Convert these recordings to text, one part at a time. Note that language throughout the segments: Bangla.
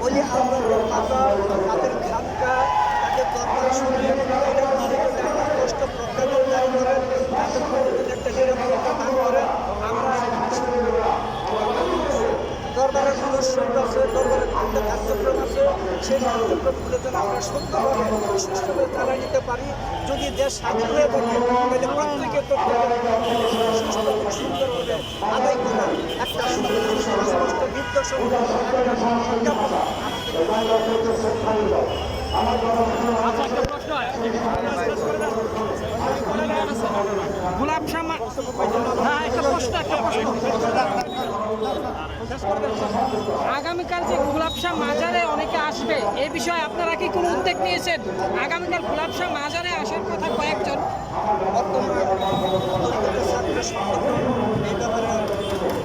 বলি আল্লাহর তাদের খানকা তাদের মানুষের কষ্ট প্রজ্ঞাপন দান করেন তাদের প্রতিদিন একটা নিরাপত্তা দান আমরা দরবারের অনুষ্ঠান আছে দরবারের বিভিন্ন কার্যক্রম আছে সেই কার্যক্রমগুলো আমরা সুন্দরভাবে সুষ্ঠুভাবে চালাই নিতে পারি যদি দেশ স্বাধীন হয়ে থাকে তাহলে প্রত্যেকের প্রত্যেকের গোলাপ হ্যাঁ আগামীকাল যে গোলাপ শাহ মাজারে অনেকে আসবে, এ বিষয়ে আপনারা কি কোনো উদ্যোগ নিয়েছেন? আগামীকাল গোলাপ শাহ মাজারে আসার কথা কয়েকজন বর্তমানে তরিকতের ছাত্র সংগঠন এই ব্যাপারে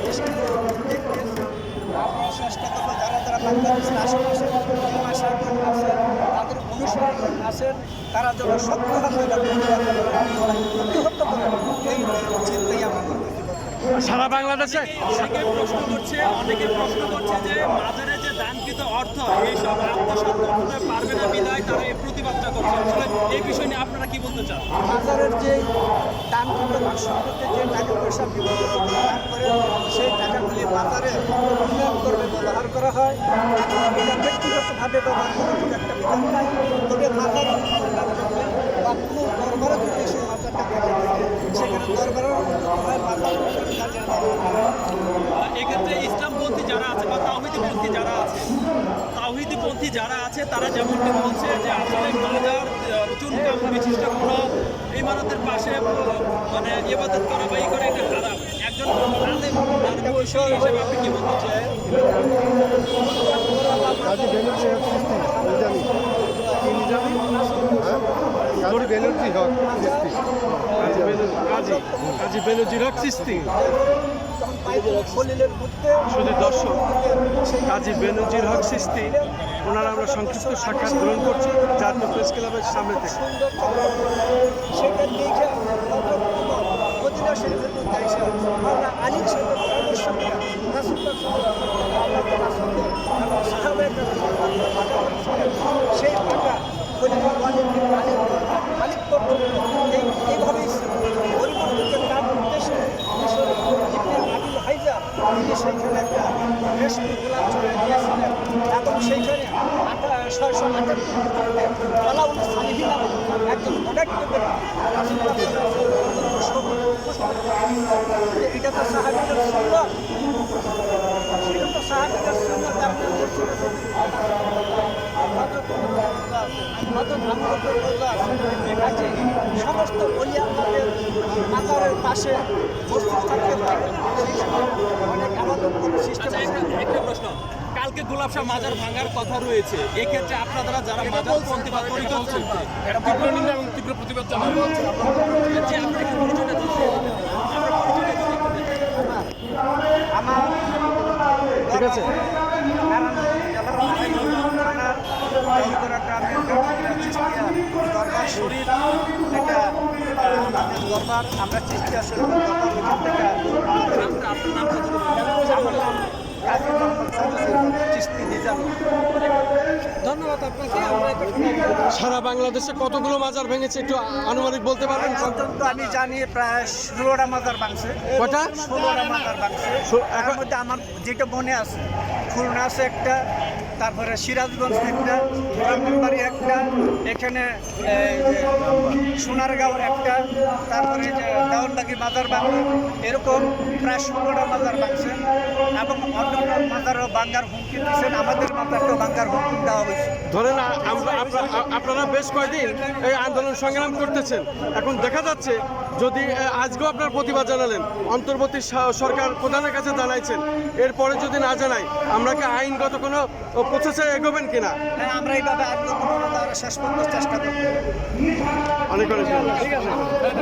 বেশ কিছু উদ্যোগ নিয়েছে। করব যারা যারা বাংলাদেশের আশেপাশে আছেন তাদের অনুসরণ তারা যেন চিন্তাই আমরা সারা বাংলাদেশে? অনেকে প্রশ্ন করছে অনেকে প্রশ্ন করছে যে মাঝারে যে দানকৃত অর্থ এইসব সব করতে পারবে না বিদায় তারা এই এই বিষয় নিয়ে আপনারা কি বলতে চান? বাজারের যে করতে সম্পত্তি যে টাকা পয়সা দান করে সেই টাকাগুলি বাজারে উন্নয়ন করবে ব্যবহার করা হয়। এটা ব্যক্তিগতভাবে ব্যবহার করার কোনো একটা বিধান নাই। তবে বাজার বা কোনো দরবারে যদি সেই বাজারটা কাজে লাগে সেখানে দরবারের হয় বাজার এক্ষেত্রে ইসলামপন্থী যারা আছে বা তাওহিদিপন্থী যারা আছে তাওহিদিপন্থী যারা আছে তারা যেমনটি বলছে যে আসলে মাজার আহ, চুনকাম বিশিষ্ট কোনো ইমারতের পাশে মানে ইবাদত করা বা ই করা এটা খারাপ একজন আলেম আর বিষয় হিসেবে আপনি কি বলতে চান? কাজী বেনজির হক সৃষ্টি। শুধু দর্শক, কাজী বেনজির হক সৃষ্টি ওনারা আমরা সংক্ষিপ্ত সাক্ষাৎ গ্রহণ করছি জাতীয় প্রেস ক্লাবের সামনে থেকে। সেটা দেখে এবং সেইখানে সুন্নাত সমস্ত বলি আমাদের মাজারের পাশে মসজিদ থাকতে পারে সেই সময় অনেক আমাদের সিস্টেম আচ্ছা একটা একটা প্রশ্ন কালকে গোলাপ শাহ মাজার ভাঙার কথা রয়েছে এক্ষেত্রে আপনারা যারা মাজার পন্থী বা এটা তীব্র নিন্দা এবং তীব্র প্রতিবাদ দিন আমার ঠিক আছে। আমরা চেষ্টা থেকে আপনার নাম কাজী মোহাম্মদ চিস্তি নিজাম ধন্যবাদ আপনাকে আমরা সারা বাংলাদেশে কতগুলো মাজার ভেঙেছে একটু আনুমানিক বলতে পারবেন? আমি জানি প্রায় ষোলোটা মাজার ভাঙছে। কটা? ষোলোটা মাজার ষোলো- তার এখন- মধ্যে আমার যেটা মনে আছে খুলনা আছে একটা তারপরে সিরাজগঞ্জ একটা ব্রাহ্মণবাড়ি একটা এখানে সোনারগাঁও একটা তারপরে যে দেওয়ানবাগি মাজার বাংলা এরকম প্রায় ষোলোটা মাজার বাংছে এবং অন্যান্য মাজারও বাঙ্গার হুমকি দিচ্ছেন আমাদের মাজারটাও বাঙ্গার হুমকি দেওয়া হয়েছে। ধরেন আমরা আপনারা বেশ কয়েকদিন এই আন্দোলন সংগ্রাম করতেছেন। এখন দেখা যাচ্ছে যদি আজকেও আপনার প্রতিবাদ জানালেন অন্তর্বর্তী সরকার প্রধানের কাছে জানাইছেন এরপরে যদি না জানাই আমরা কি আইনগত কোনো প্রসেসে এগোবেন কিনা? হ্যাঁ আমরা এইভাবে আন্দোলন শেষ পর্যন্ত চেষ্টা করব। অনেক অনেক ধন্যবাদ।